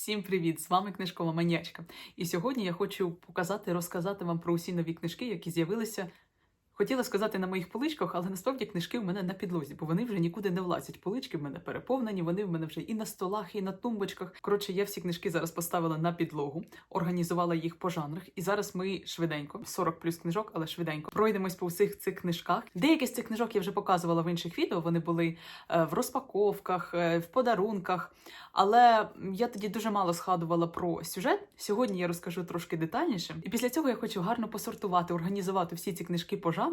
Всім привіт! З вами книжкова манячка. І сьогодні я хочу показати, розказати вам про усі нові книжки, які з'явилися. Хотіла сказати на моїх поличках, але насправді книжки в мене на підлозі, бо вони вже нікуди не влазять. Полички в мене переповнені, вони в мене вже і на столах, і на тумбочках. Коротше, я всі книжки зараз поставила на підлогу, організувала їх по жанрах. І зараз ми швиденько, 40 плюс книжок, але швиденько пройдемось по всіх цих книжках. Деякі з цих книжок я вже показувала в інших відео. Вони були е, в розпаковках, е, в подарунках. Але я тоді дуже мало згадувала про сюжет. Сьогодні я розкажу трошки детальніше. І після цього я хочу гарно посортувати, організувати всі ці книжки по жанрах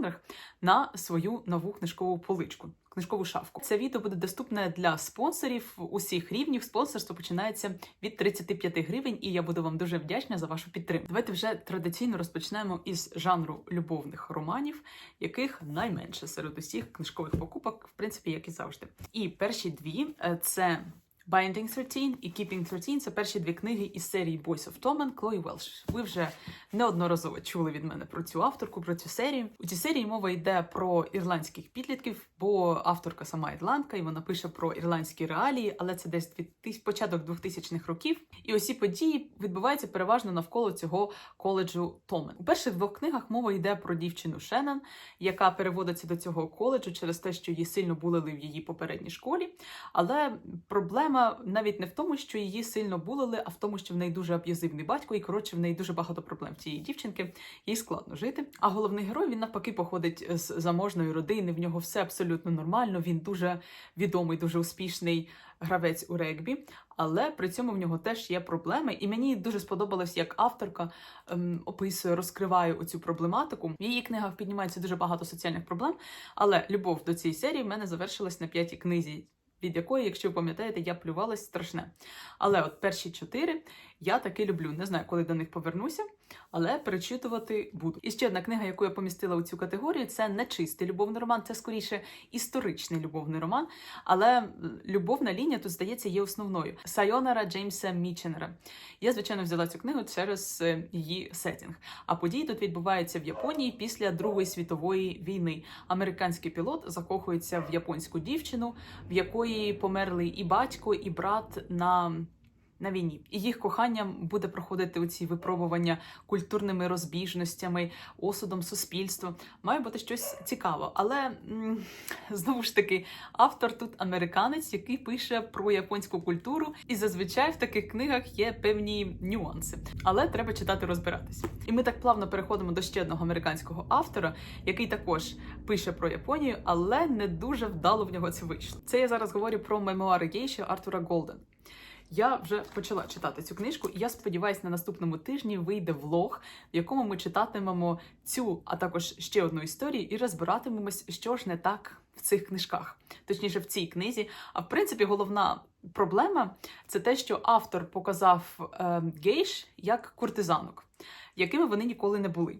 на свою нову книжкову поличку. Книжкову шафку. Це відео буде доступне для спонсорів усіх рівнів. Спонсорство починається від 35 гривень, і я буду вам дуже вдячна за вашу підтримку. Давайте вже традиційно розпочнемо із жанру любовних романів, яких найменше серед усіх книжкових покупок, в принципі, як і завжди. І перші дві е, це Binding 13 і Keeping 13 – це перші дві книги із серії Boys of Tom Клої Велш. Ви вже неодноразово чули від мене про цю авторку, про цю серію. У цій серії мова йде про ірландських підлітків, бо авторка сама ірландка, і вона пише про ірландські реалії, але це десь 2000, початок 2000-х років. І усі події відбуваються переважно навколо цього коледжу Томен. У перших двох книгах мова йде про дівчину Шеннон, яка переводиться до цього коледжу через те, що її сильно булили в її попередній школі. Але проблема навіть не в тому, що її сильно булили, а в тому, що в неї дуже аб'юзивний батько, і коротше в неї дуже багато проблем цієї дівчинки. Їй складно жити. А головний герой він навпаки походить з заможної родини. В нього все абсолютно нормально. Він дуже відомий, дуже успішний гравець у регбі. Але при цьому в нього теж є проблеми, і мені дуже сподобалось, як авторка ем, описує, розкриває оцю проблематику. В її книгах піднімається дуже багато соціальних проблем. Але любов до цієї серії в мене завершилась на п'ятій книзі від якої, якщо ви пам'ятаєте, я плювалась страшне. Але от перші чотири я таки люблю. Не знаю, коли до них повернуся, але перечитувати буду. І ще одна книга, яку я помістила у цю категорію, це не чистий любовний роман, це скоріше історичний любовний роман. Але любовна лінія тут, здається, є основною. Сайонара Джеймса Міченера. Я, звичайно, взяла цю книгу через е, її сетінг. А події тут відбуваються в Японії після Другої світової війни. Американський пілот закохується в японську дівчину, в якої померли і батько, і брат на на війні. І їх коханням буде проходити оці випробування культурними розбіжностями, осудом суспільства. Має бути щось цікаво. Але знову ж таки, автор тут американець, який пише про японську культуру, і зазвичай в таких книгах є певні нюанси. Але треба читати, розбиратися. І ми так плавно переходимо до ще одного американського автора, який також пише про Японію, але не дуже вдало в нього це вийшло. Це я зараз говорю про мемуари гейші Артура Голден. Я вже почала читати цю книжку, і я сподіваюся, на наступному тижні вийде влог, в якому ми читатимемо цю, а також ще одну історію, і розбиратимемось, що ж не так в цих книжках, точніше в цій книзі. А в принципі, головна проблема це те, що автор показав е, гейш як куртизанок, якими вони ніколи не були.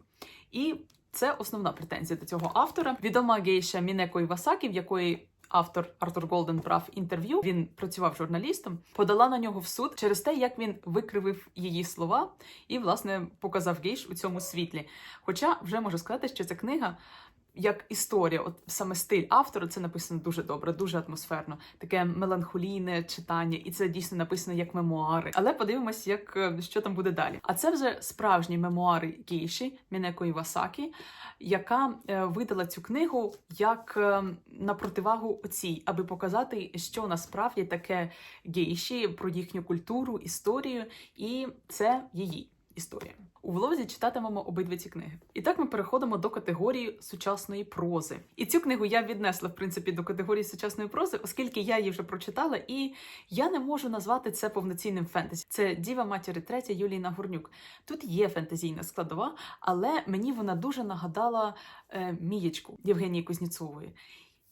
І це основна претензія до цього автора. Відома гейша Мінеко Івасакі, в якої автор Артур Голден брав інтерв'ю. Він працював журналістом, подала на нього в суд через те, як він викривив її слова і, власне, показав гейш у цьому світлі. Хоча вже можу сказати, що ця книга. Як історія, от саме стиль автора, це написано дуже добре, дуже атмосферно, таке меланхолійне читання, і це дійсно написано як мемуари. Але подивимось, як е, що там буде далі. А це вже справжні мемуари Гейші Мінеко Івасакі, яка е, видала цю книгу як е, на противагу оцій, аби показати, що насправді таке гейші, про їхню культуру, історію, і це її історія. У влозі читатимемо обидві ці книги. І так ми переходимо до категорії сучасної прози. І цю книгу я віднесла в принципі до категорії сучасної прози, оскільки я її вже прочитала, і я не можу назвати це повноцінним фентезі. Це Діва матері третя Юлії Нагорнюк. Тут є фентезійна складова, але мені вона дуже нагадала е, Мієчку Євгенії Кузніцової.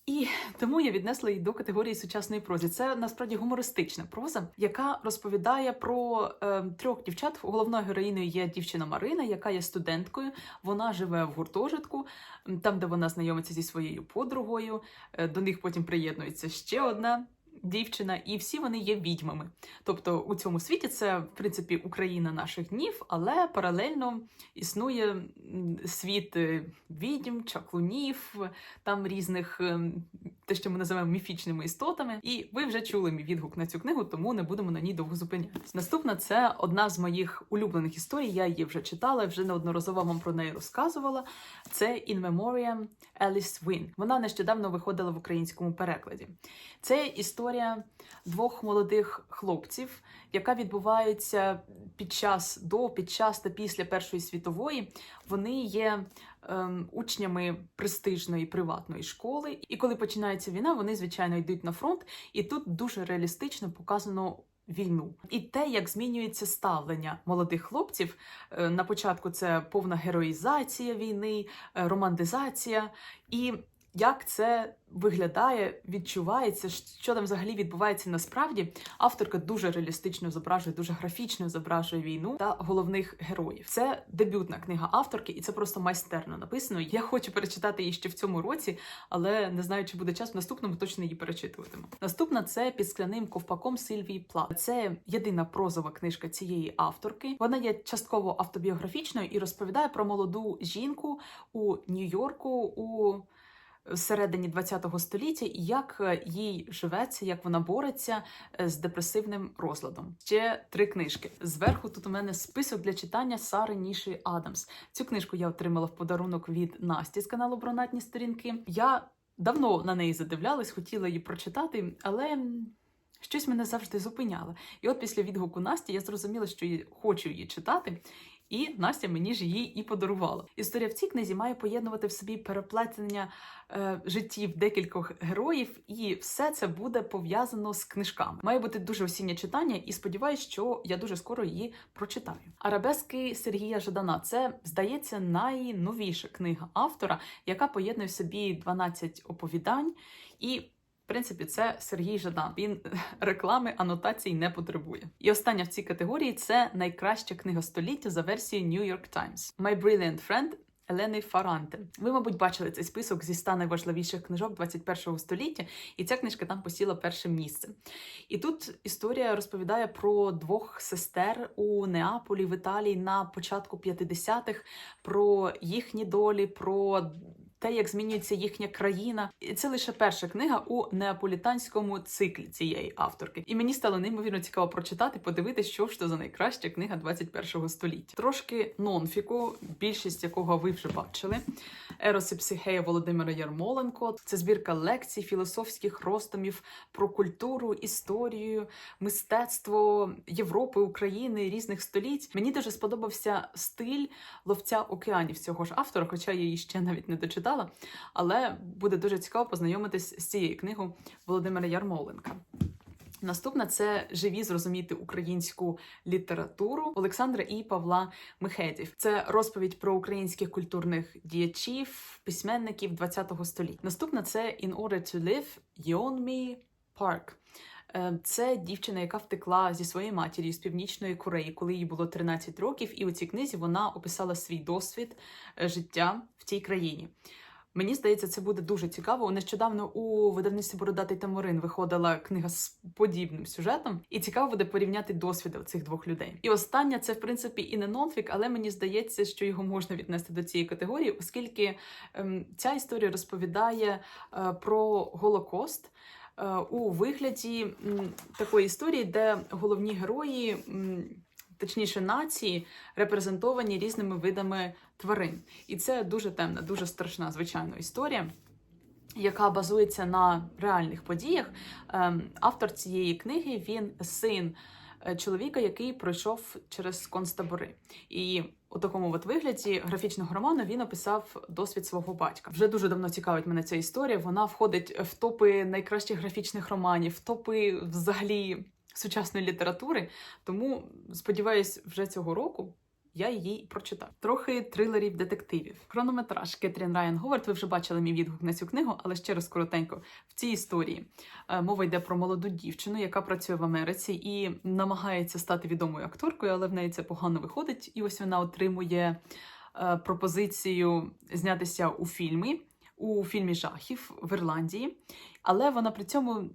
І тому я віднесла її до категорії сучасної прози. Це насправді гумористична проза, яка розповідає про е, трьох дівчат. Головною героїною є дівчина Марина, яка є студенткою. Вона живе в гуртожитку, там де вона знайомиться зі своєю подругою. Е, до них потім приєднується ще одна дівчина, і всі вони є відьмами. Тобто у цьому світі це, в принципі, Україна наших днів, але паралельно існує світ е, відьм, чаклунів, там різних ем, те, що ми називаємо міфічними істотами. І ви вже чули мій відгук на цю книгу, тому не будемо на ній довго зупинятись. Наступна це одна з моїх улюблених історій. Я її вже читала, вже неодноразово вам про неї розказувала. Це In Memoriam Alice Wynne. Вона нещодавно виходила в українському перекладі. Це історія двох молодих хлопців, яка відбувається під час до, під час та після Першої світової. Вони є ем, учнями престижної приватної школи. І коли починається війна, вони звичайно йдуть на фронт, і тут дуже реалістично показано. Війну і те, як змінюється ставлення молодих хлопців Е, на початку, це повна героїзація війни, е, романтизація, і як це виглядає, відчувається, що там взагалі відбувається насправді. Авторка дуже реалістично зображує, дуже графічно зображує війну та головних героїв. Це дебютна книга авторки, і це просто майстерно написано. Я хочу перечитати її ще в цьому році, але не знаю, чи буде час в наступному точно її перечитуватиму. Наступна це під скляним ковпаком Сильвії Пла. Це єдина прозова книжка цієї авторки. Вона є частково автобіографічною і розповідає про молоду жінку у Нью-Йорку у середині ХХ століття, і як е, їй живеться, як вона бореться е, з депресивним розладом. Ще три книжки. Зверху тут у мене список для читання Сари Ніші Адамс. Цю книжку я отримала в подарунок від Насті з каналу Бронатні сторінки. Я давно на неї задивлялась, хотіла її прочитати, але. Щось мене завжди зупиняло. І от після відгуку Насті я зрозуміла, що хочу її читати, і Настя мені ж її і подарувала. Історія в цій книзі має поєднувати в собі переплетення е, життів декількох героїв, і все це буде пов'язано з книжками. Має бути дуже осіннє читання, і сподіваюся, що я дуже скоро її прочитаю. Арабески Сергія Жадана це здається найновіша книга автора, яка поєднує в собі 12 оповідань і. В принципі, це Сергій Жадан. Він реклами, анотацій не потребує. І остання в цій категорії це найкраща книга століття за версією New York Times. My Brilliant Friend Елени Фаранте. Ви, мабуть, бачили цей список зі 100 найважливіших книжок 21-го століття, і ця книжка там посіла перше місце. І тут історія розповідає про двох сестер у Неаполі в Італії на початку 50-х, про їхні долі, про те, як змінюється їхня країна. І це лише перша книга у неаполітанському циклі цієї авторки. І мені стало неймовірно цікаво прочитати, подивитися, що ж це за найкраща книга 21 століття. Трошки нонфіку, більшість якого ви вже бачили. Ерос і психея Володимира Ярмоленко. Це збірка лекцій, філософських роздумів про культуру, історію, мистецтво Європи, України, різних століть. Мені дуже сподобався стиль ловця океанів цього ж автора, хоча я її ще навіть не дочитала. Але буде дуже цікаво познайомитись з цією книгою Володимира Ярмоленка. Наступна це живі зрозуміти українську літературу Олександра і Павла Михедів. Це розповідь про українських культурних діячів, письменників ХХ століття. Наступна це In Order to Live Yeonmi Park. Е, Це дівчина, яка втекла зі своєї матір'ю з північної Кореї, коли їй було 13 років, і у цій книзі вона описала свій досвід е, життя в цій країні. Мені здається, це буде дуже цікаво. Нещодавно у видавництві Бородатий Тамурин виходила книга з подібним сюжетом, і цікаво буде порівняти досвіди цих двох людей. І остання це в принципі і не нонфік, але мені здається, що його можна віднести до цієї категорії, оскільки ем, ця історія розповідає е, про Голокост. е, У вигляді такої історії, де головні герої, точніше нації, репрезентовані різними видами тварин. І це дуже темна, дуже страшна, звичайно, історія. Яка базується на реальних подіях. Ем, Автор цієї книги він син е, чоловіка, який пройшов через концтабори. І у такому от вигляді графічного роману він описав досвід свого батька. Вже дуже давно цікавить мене ця історія. Вона входить в топи найкращих графічних романів, в топи взагалі сучасної літератури. Тому сподіваюсь, вже цього року. Я її прочитав. Трохи трилерів детективів. Хронометраж Кетрін Райан Говард. Ви вже бачили мій відгук на цю книгу, але ще раз коротенько. В цій історії е, мова йде про молоду дівчину, яка працює в Америці і намагається стати відомою акторкою, але в неї це погано виходить. І ось вона отримує е, пропозицію знятися у фільмі. У фільмі жахів в Ірландії, але вона при цьому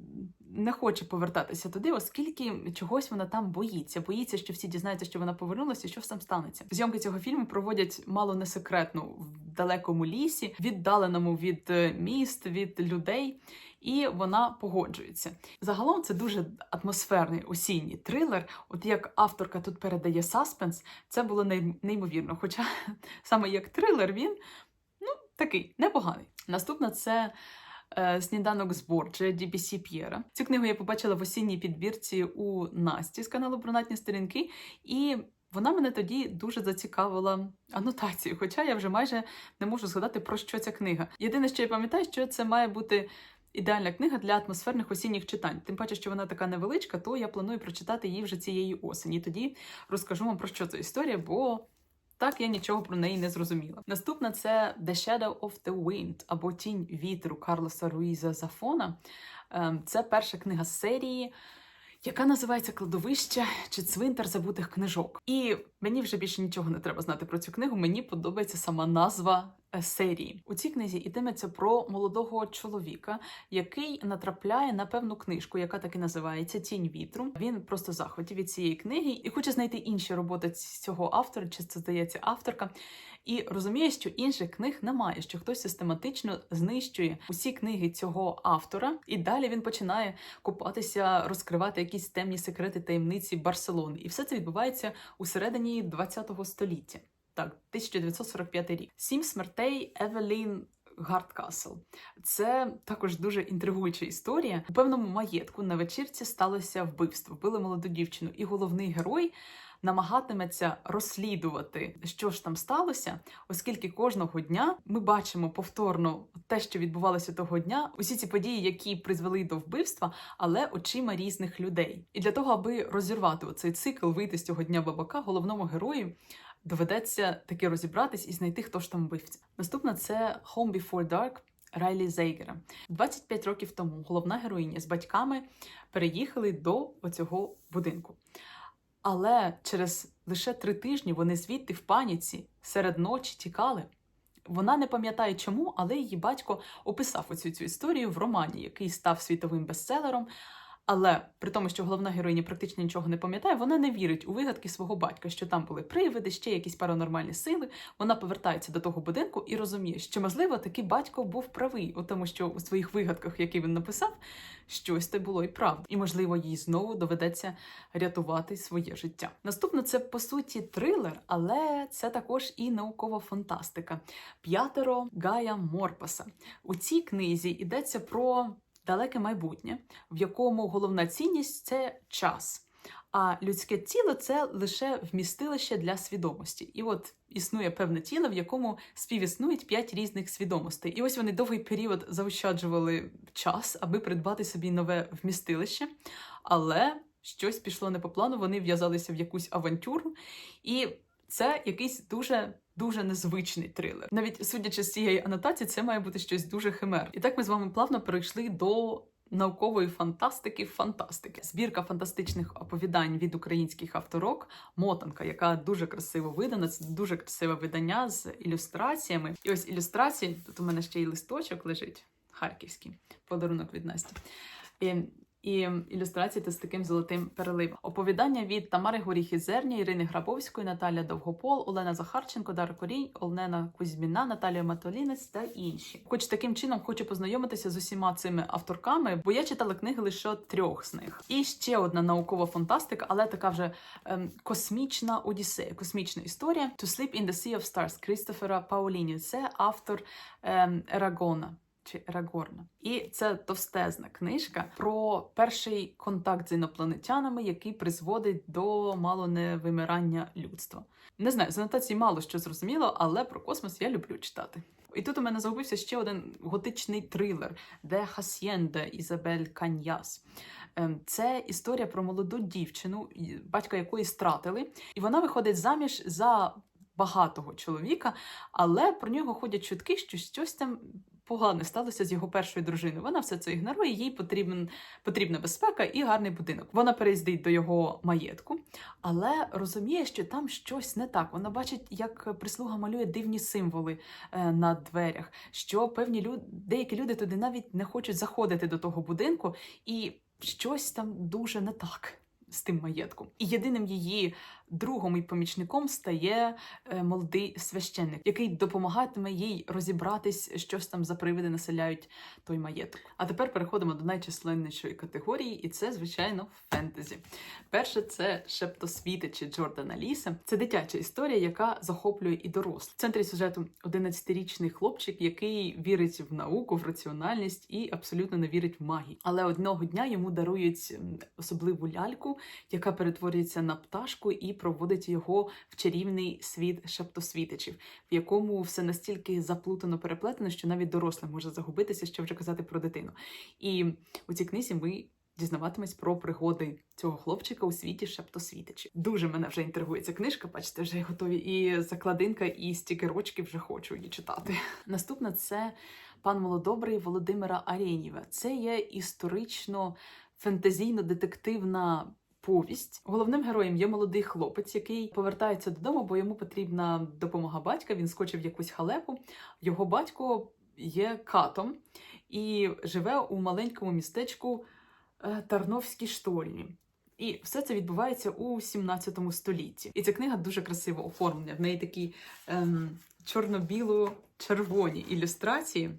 не хоче повертатися туди, оскільки чогось вона там боїться. Боїться, що всі дізнаються, що вона повернулася, і що там станеться. Зйомки цього фільму проводять мало не секретно в далекому лісі, віддаленому від е, міст, від людей. І вона погоджується. Загалом це дуже атмосферний осінній трилер. От як авторка тут передає саспенс, це було неймовірно. Хоча саме як трилер він ну такий непоганий. Наступна це Сніданок з Борджа DBC П'єра. Цю книгу я побачила в осінній підбірці у Насті з каналу Брунатні сторінки, і вона мене тоді дуже зацікавила анотацією, хоча я вже майже не можу згадати про що ця книга. Єдине, що я пам'ятаю, що це має бути. Ідеальна книга для атмосферних осінніх читань. Тим паче, що вона така невеличка, то я планую прочитати її вже цієї осені. Тоді розкажу вам про що це історія, бо так я нічого про неї не зрозуміла. Наступна це The Shadow of the Wind або Тінь вітру Карлоса Руїза Зафона. Ем, Це перша книга серії. Яка називається Кладовище чи цвинтар забутих книжок. І мені вже більше нічого не треба знати про цю книгу. Мені подобається сама назва е, серії. У цій книзі йтиметься про молодого чоловіка, який натрапляє на певну книжку, яка так і називається Тінь вітру. Він просто в захваті від цієї книги і хоче знайти інші роботи цього автора, чи це здається авторка. І розуміє, що інших книг немає, що хтось систематично знищує усі книги цього автора, і далі він починає купатися, розкривати якісь темні секрети таємниці Барселони. І все це відбувається у середині ХХ століття. Так, 1945 рік. Сім смертей Евелін Гардкасл. Це також дуже інтригуюча історія. У певному маєтку на вечірці сталося вбивство. Вбили молоду дівчину, і головний герой. Намагатиметься розслідувати, що ж там сталося, оскільки кожного дня ми бачимо повторно те, що відбувалося того дня, усі ці події, які призвели до вбивства, але очима різних людей. І для того, аби розірвати оцей цикл, вийти з цього дня бабака, головному герою доведеться таки розібратись і знайти, хто ж там вбивця. Наступна це Home Before Dark Райлі Зейгера. 25 років тому головна героїня з батьками переїхали до оцього будинку. Але через лише три тижні вони звідти в паніці серед ночі тікали. Вона не пам'ятає чому, але її батько описав оцю цю історію в романі, який став світовим бестселером. Але при тому, що головна героїня практично нічого не пам'ятає, вона не вірить у вигадки свого батька, що там були привиди, ще якісь паранормальні сили. Вона повертається до того будинку і розуміє, що можливо таки батько був правий, у тому, що у своїх вигадках, які він написав, щось те було і правда. І можливо, їй знову доведеться рятувати своє життя. Наступне це по суті трилер, але це також і наукова фантастика. П'ятеро Гая Морпаса. У цій книзі йдеться про далеке майбутнє, в якому головна цінність це час. А людське тіло це лише вмістилище для свідомості. І от існує певне тіло, в якому співіснують п'ять різних свідомостей. І ось вони довгий період заощаджували час, аби придбати собі нове вмістилище. Але щось пішло не по плану, вони в'язалися в якусь авантюру, і це якийсь дуже. Дуже незвичний трилер. Навіть судячи з цієї анотації, це має бути щось дуже химер. І так ми з вами плавно перейшли до наукової фантастики. Фантастики. Збірка фантастичних оповідань від українських авторок Мотанка, яка дуже красиво видана. Це дуже красиве видання з ілюстраціями. І ось ілюстрації. Тут у мене ще й листочок лежить харківський подарунок від Насті. І і ілюстрації та з таким золотим переливом. Оповідання від Тамари Горіхи Зерня, Ірини Грабовської, Наталя Довгопол, Олена Захарченко, Дара Корінь, Олена Кузьміна, Наталія Матолінець та інші. Хоч таким чином хочу познайомитися з усіма цими авторками, бо я читала книги лише трьох з них. І ще одна наукова фантастика, але така вже ем, космічна одіссея, космічна історія. To Sleep in the Sea of Stars Крістофера Пауліні. Це автор ем, Ерагона чи Ерагорна. І це товстезна книжка про перший контакт з інопланетянами, який призводить до мало не вимирання людства. Не знаю, з анотації мало що зрозуміло, але про космос я люблю читати. І тут у мене загубився ще один готичний трилер де Хасьєнде Ізабель Каньяс. Ем, Це історія про молоду дівчину, батька якої стратили, і вона виходить заміж за багатого чоловіка, але про нього ходять чутки, що щось там погане сталося з його першою дружиною. Вона все це ігнорує, їй потрібен, потрібна безпека і гарний будинок. Вона переїздить до його маєтку, але розуміє, що там щось не так. Вона бачить, як прислуга малює дивні символи е, на дверях, що певні люди, деякі люди туди навіть не хочуть заходити до того будинку і. щось там дуже не так. З тим маєтком. І єдиним її другом і помічником стає е, молодий священник, який допомагатиме їй розібратись, щось там за привиди населяють той маєток. А тепер переходимо до найчисленнішої категорії, і це, звичайно, фентезі. Перше це шептосвітичі Джордана Ліса. Це дитяча історія, яка захоплює і дорослих. В центрі сюжету 11-річний хлопчик, який вірить в науку, в раціональність і абсолютно не вірить в магію. Але одного дня йому дарують особливу ляльку, яка перетворюється на пташку і проводить його в чарівний світ шептосвітичів, в якому все настільки заплутано переплетено, що навіть дорослим може загубитися, що вже казати про дитину. І у цій книзі ми дізнаватимось про пригоди цього хлопчика у світі шептосвітичів. Дуже мене вже інтригує ця книжка, бачите, вже готові і закладинка, і стікерочки вже хочу її читати. Наступна це пан Молодобрий Володимира Арєнєва. Це є історично фентезійно-детективна повість. Головним героєм є молодий хлопець, який повертається додому, бо йому потрібна допомога батька. Він скочив якусь халепу. Його батько є катом і живе у маленькому містечку е, Тарновській штольні. І все це відбувається у 17 столітті. І ця книга дуже красиво оформлена. В неї такі ем, чорно-біло-червоні ілюстрації.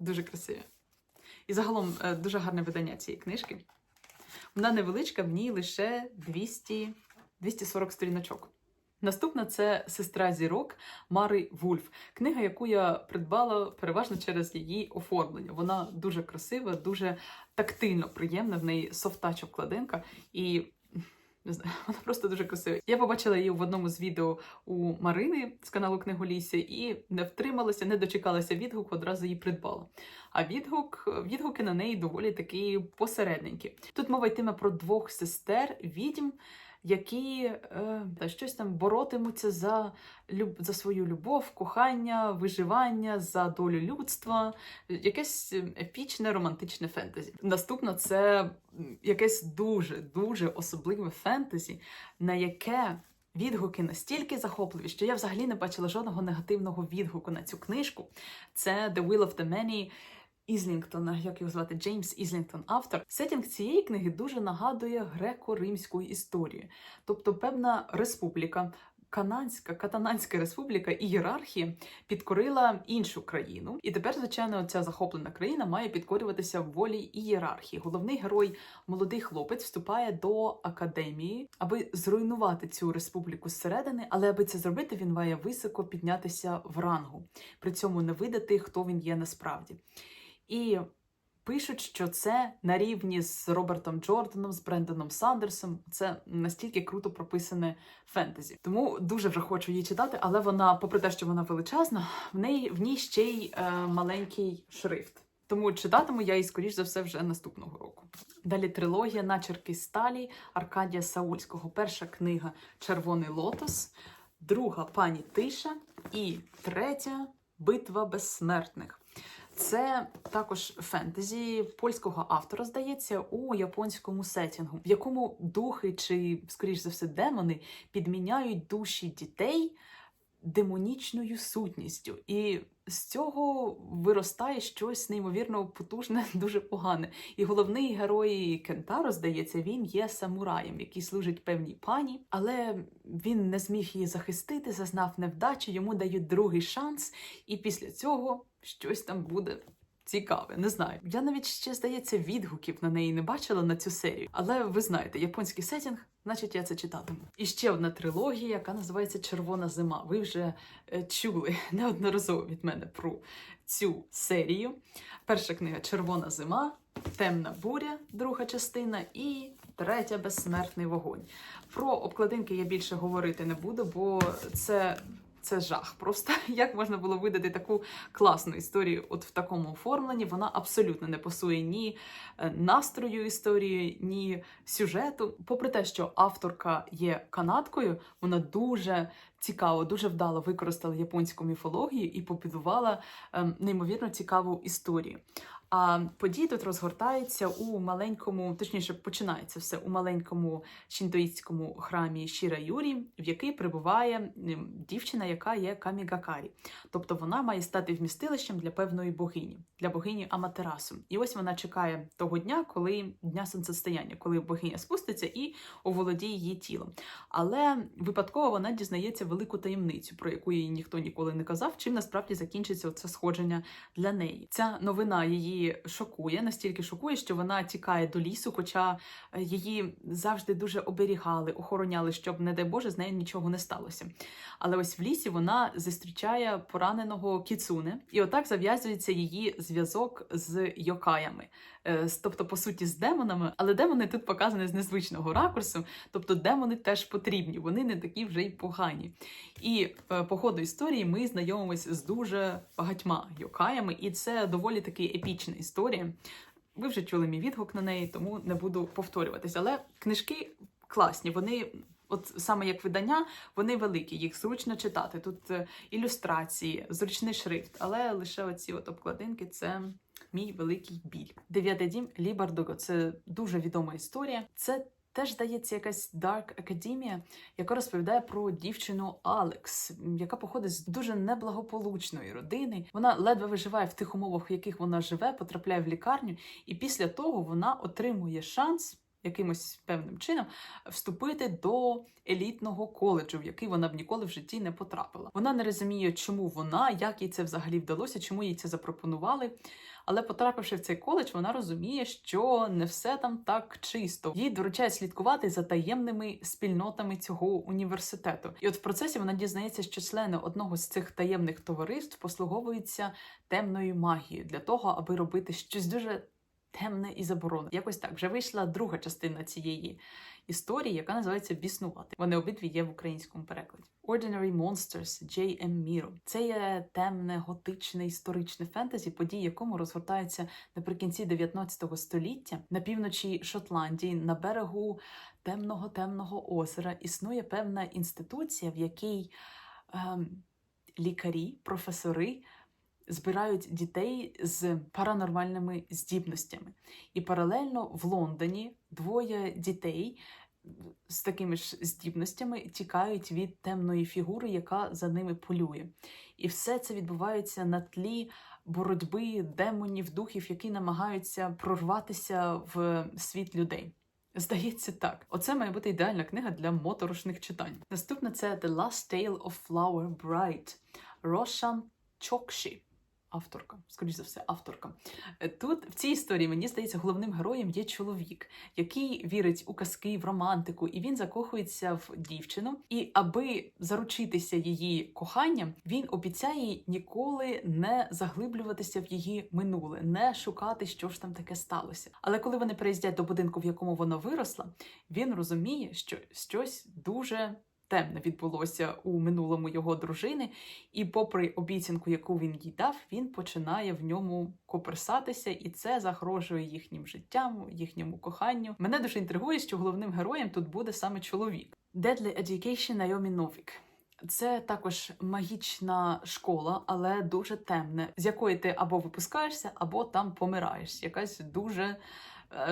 Дуже красиві. І загалом е, дуже гарне видання цієї книжки. Вона невеличка, в ній лише 200, 240 сторіночок. Наступна це сестра зірок Мари Вульф. Книга, яку я придбала переважно через її оформлення. Вона дуже красива, дуже тактильно приємна. В неї софтач обкладинка і. Не знаю, вона просто дуже красива. Я побачила її в одному з відео у Марини з каналу Книголісся і не втрималася, не дочекалася відгуку, одразу її придбала. А відгук, відгуки на неї доволі такі посередненькі. Тут мова йтиме про двох сестер відьм, які е, та щось там боротимуться за, люб, за свою любов, кохання, виживання, за долю людства, якесь епічне романтичне фентезі. Наступно це якесь дуже дуже особливе фентезі, на яке відгуки настільки захопливі, що я взагалі не бачила жодного негативного відгуку на цю книжку. Це The Will of the Many Ізлінгтона, як його звати, Джеймс Ізлінгтон, автор. Сетінг цієї книги дуже нагадує греко-римську історію, тобто певна республіка. Канадська катананська республіка і ієрархія підкорила іншу країну, і тепер, звичайно, ця захоплена країна має підкорюватися волі ієрархії. Головний герой, молодий хлопець, вступає до академії, аби зруйнувати цю республіку зсередини, але аби це зробити, він має високо піднятися в рангу, при цьому не видати, хто він є насправді. І пишуть, що це на рівні з Робертом Джорданом, з Брендоном Сандерсом. Це настільки круто прописане фентезі. Тому дуже вже хочу її читати, але вона, попри те, що вона величезна, в неї в ній ще й е, маленький шрифт. Тому читатиму я її, скоріш за все, вже наступного року. Далі трилогія Начерки сталі Аркадія Саульського. Перша книга Червоний лотос, друга пані Тиша і третя Битва безсмертних. Це також фентезі польського автора, здається, у японському сетінгу, в якому духи чи, скоріш за все, демони підміняють душі дітей демонічною сутністю. І з цього виростає щось неймовірно потужне, дуже погане. І головний герой Кентаро, здається, він є самураєм, який служить певній пані, але він не зміг її захистити, зазнав невдачі, йому дають другий шанс, і після цього щось там буде. Цікаве, не знаю. Я навіть ще, здається, відгуків на неї не бачила на цю серію. Але ви знаєте, японський сетінг, значить я це читатиму. І ще одна трилогія, яка називається Червона зима. Ви вже е, чули неодноразово від мене про цю серію. Перша книга Червона зима, Темна буря, друга частина, і третя безсмертний вогонь. Про обкладинки я більше говорити не буду, бо це. Це жах. Просто як можна було видати таку класну історію от в такому оформленні. Вона абсолютно не пасує ні е, настрою історії, ні сюжету. Попри те, що авторка є канадкою, вона дуже цікаво, дуже вдало використала японську міфологію і побудувала ем, неймовірно цікаву історію. А події тут розгортаються у маленькому, точніше, починається все у маленькому шінтоїстському храмі Шіра Юрі, в який прибуває дівчина, яка є камігакарі. Тобто вона має стати вмістилищем для певної богині, для богині Аматерасу. І ось вона чекає того дня, коли дня сонцестояння, коли богиня спуститься і оволодіє її тілом. Але випадково вона дізнається велику таємницю, про яку їй ніхто ніколи не казав, чим насправді закінчиться це сходження для неї. Ця новина її шокує, настільки шокує, що вона тікає до лісу, хоча е, її завжди дуже оберігали, охороняли, щоб, не дай Боже, з нею нічого не сталося. Але ось в лісі вона зустрічає пораненого кіцуне, і отак зав'язується її зв'язок з йокаями, тобто, по суті, з демонами. Але демони тут показані з незвичного ракурсу, тобто демони теж потрібні, вони не такі вже й погані. І е, по ходу історії ми знайомимося з дуже багатьма йокаями, і це доволі таки епічна історія. Ви вже чули мій відгук на неї, тому не буду повторюватись. Але книжки класні, вони. От саме як видання, вони великі, їх зручно читати. Тут е, ілюстрації, зручний шрифт, але лише оці от обкладинки це мій великий біль. Дев'ятий дім Лі Бардого. Це дуже відома історія. Це теж здається якась Dark Академія, яка розповідає про дівчину Алекс, яка походить з дуже неблагополучної родини. Вона ледве виживає в тих умовах, в яких вона живе, потрапляє в лікарню, і після того вона отримує шанс. Якимось певним чином вступити до елітного коледжу, в який вона б ніколи в житті не потрапила. Вона не розуміє, чому вона, як їй це взагалі вдалося, чому їй це запропонували. Але потрапивши в цей коледж, вона розуміє, що не все там так чисто. Їй доручають слідкувати за таємними спільнотами цього університету. І от в процесі вона дізнається, що члени одного з цих таємних товариств послуговуються темною магією для того, аби робити щось дуже темне і заборонене. Якось так вже вийшла друга частина цієї історії, яка називається Біснувати. Вони обидві є в українському перекладі. Ordinary Monsters J.M. Міро. Це є темне, готичне історичне фентезі, події якому розгортаються наприкінці 19 століття на півночі Шотландії, на берегу темного темного озера. Існує певна інституція, в якій ем, лікарі, професори збирають дітей з паранормальними здібностями. І паралельно в Лондоні двоє дітей з такими ж здібностями тікають від темної фігури, яка за ними полює. І все це відбувається на тлі боротьби демонів, духів, які намагаються прорватися в світ людей. Здається, так. Оце має бути ідеальна книга для моторошних читань. Наступна це The Last Tale of Flower Bright Рошан Чокші. Авторка, скоріш за все, авторка. Е, Тут в цій історії мені здається, головним героєм є чоловік, який вірить у казки, в романтику, і він закохується в дівчину. І аби заручитися її коханням, він обіцяє ніколи не заглиблюватися в її минуле, не шукати, що ж там таке сталося. Але коли вони приїздять до будинку, в якому вона виросла, він розуміє, що щось дуже. Темне відбулося у минулому його дружини, і, попри обіцянку, яку він їй дав, він починає в ньому коперсатися, і це загрожує їхнім життям, їхньому коханню. Мене дуже інтригує, що головним героєм тут буде саме чоловік. Deadly Education Найомі Новік. Це також магічна школа, але дуже темна, з якої ти або випускаєшся, або там помираєш. Якась дуже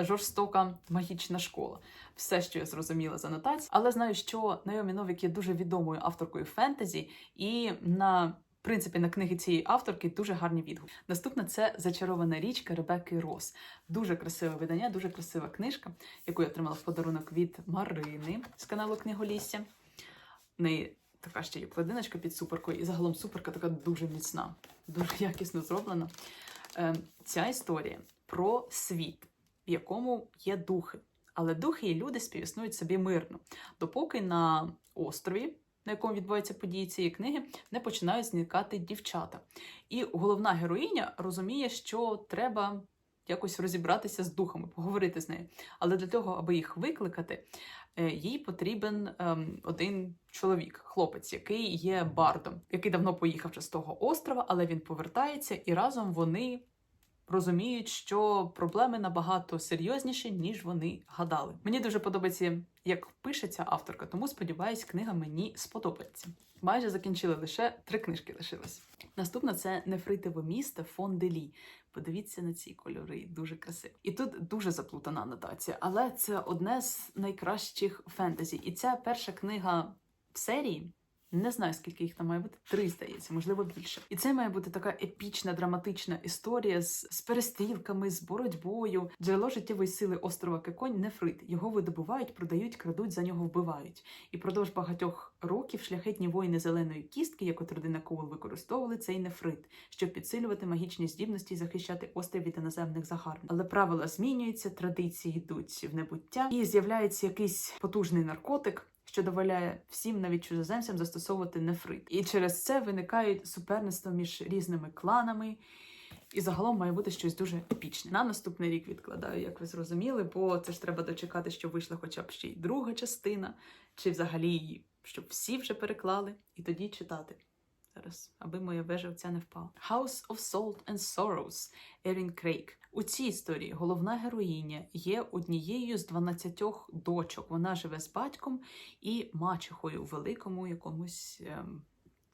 жорстока магічна школа. Все, що я зрозуміла з анотації. Але знаю, що Найомі Новік є дуже відомою авторкою фентезі, і на принципі на книги цієї авторки дуже гарні відгуки. Наступна це зачарована річка Ребекки Рос. Дуже красиве видання, дуже красива книжка, яку я отримала в подарунок від Марини з каналу Книголісся. В неї така ще є плединочка під суперкою, і загалом суперка така дуже міцна, дуже якісно зроблена. Е, ця історія про світ, в якому є духи. Але духи і люди співіснують собі мирно, допоки на острові, на якому відбуваються події цієї книги, не починають зникати дівчата. І головна героїня розуміє, що треба якось розібратися з духами, поговорити з нею. Але для того, аби їх викликати, е, їй потрібен ем, один чоловік, хлопець, який є бардом, який давно поїхав вже з того острова, але він повертається, і разом вони розуміють, що проблеми набагато серйозніші, ніж вони гадали. Мені дуже подобається, як пишеться авторка, тому сподіваюсь, книга мені сподобається. Майже закінчили лише три книжки лишилось. Наступна це Нефритове місто фон Делі. Подивіться на ці кольори, дуже красиво. І тут дуже заплутана анотація, але це одне з найкращих фентезі. І ця перша книга в серії. Не знаю, скільки їх там має бути. Три, здається, можливо, більше. І це має бути така епічна, драматична історія з, з перестрілками, з боротьбою. Джерело життєвої сили острова Кеконь нефрит. Його видобувають, продають, крадуть, за нього вбивають. І продовж багатьох років шляхетні воїни зеленої кістки, як от родина Коул, використовували цей нефрит, щоб підсилювати магічні здібності і захищати острів від іноземних загарбників. Але правила змінюються, традиції йдуть в небуття, і з'являється якийсь потужний наркотик. Що дозволяє всім, навіть чужоземцям, застосовувати нефрит. І через це виникають суперництва між різними кланами. І загалом має бути щось дуже епічне. На наступний рік відкладаю, як ви зрозуміли, бо це ж треба дочекати, щоб вийшла хоча б ще й друга частина, чи взагалі її, щоб всі вже переклали, і тоді читати. Зараз, аби моя вежа це не впала. House of Salt and Sorrows Ерін Крейг. У цій історії головна героїня є однією з 12 дочок. Вона живе з батьком і мачехою у великому якомусь ем,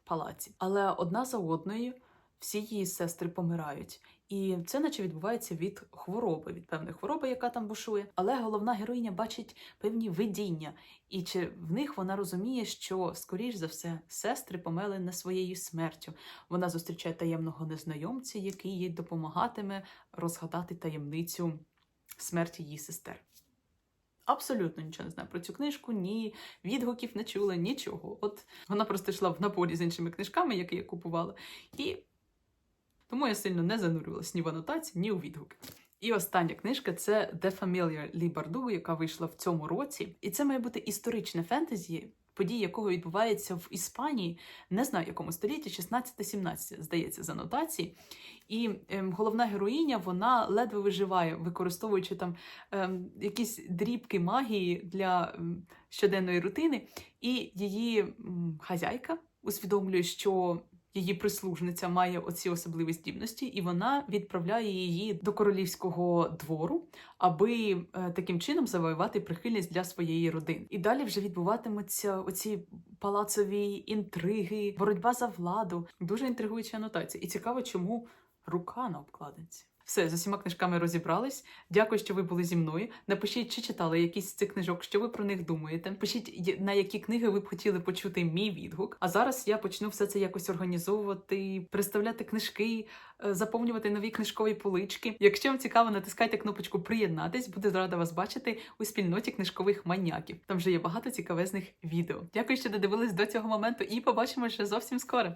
палаці. Але одна за одною всі її сестри помирають. І це наче відбувається від хвороби, від певної хвороби, яка там бушує. Але головна героїня бачить певні видіння, і чи в них вона розуміє, що, скоріш за все, сестри помели не своєю смертю. Вона зустрічає таємного незнайомця, який їй допомагатиме розгадати таємницю смерті її сестер. Абсолютно нічого не знаю про цю книжку, ні відгуків не чула, нічого. От вона просто йшла в наборі з іншими книжками, які я купувала, і тому я сильно не занурювалась ні в анотації, ні у відгуки. І остання книжка це The Familiar Лі Бардугу, яка вийшла в цьому році. І це має бути історичне фентезі, події якого відбуваються в Іспанії, не знаю, якому столітті, 16-17, здається, з анотації. І ем, головна героїня вона ледве виживає, використовуючи там ем, якісь дрібки магії для ем, щоденної рутини. І її м, хазяйка усвідомлює, що її прислужниця має оці особливі здібності, і вона відправляє її до королівського двору, аби е, таким чином завоювати прихильність для своєї родини. І далі вже відбуватимуться оці палацові інтриги, боротьба за владу. Дуже інтригуюча анотація. І цікаво, чому рука на обкладинці. Все, з усіма книжками розібрались. Дякую, що ви були зі мною. Напишіть, чи читали якісь з цих книжок, що ви про них думаєте. Пишіть, на які книги ви б хотіли почути мій відгук. А зараз я почну все це якось організовувати, представляти книжки, е, заповнювати нові книжкові полички. Якщо вам цікаво, натискайте кнопочку Приєднатись. Буду рада вас бачити у спільноті книжкових маньяків. Там вже є багато цікавезних відео. Дякую, що додивились до цього моменту, і побачимося зовсім скоро.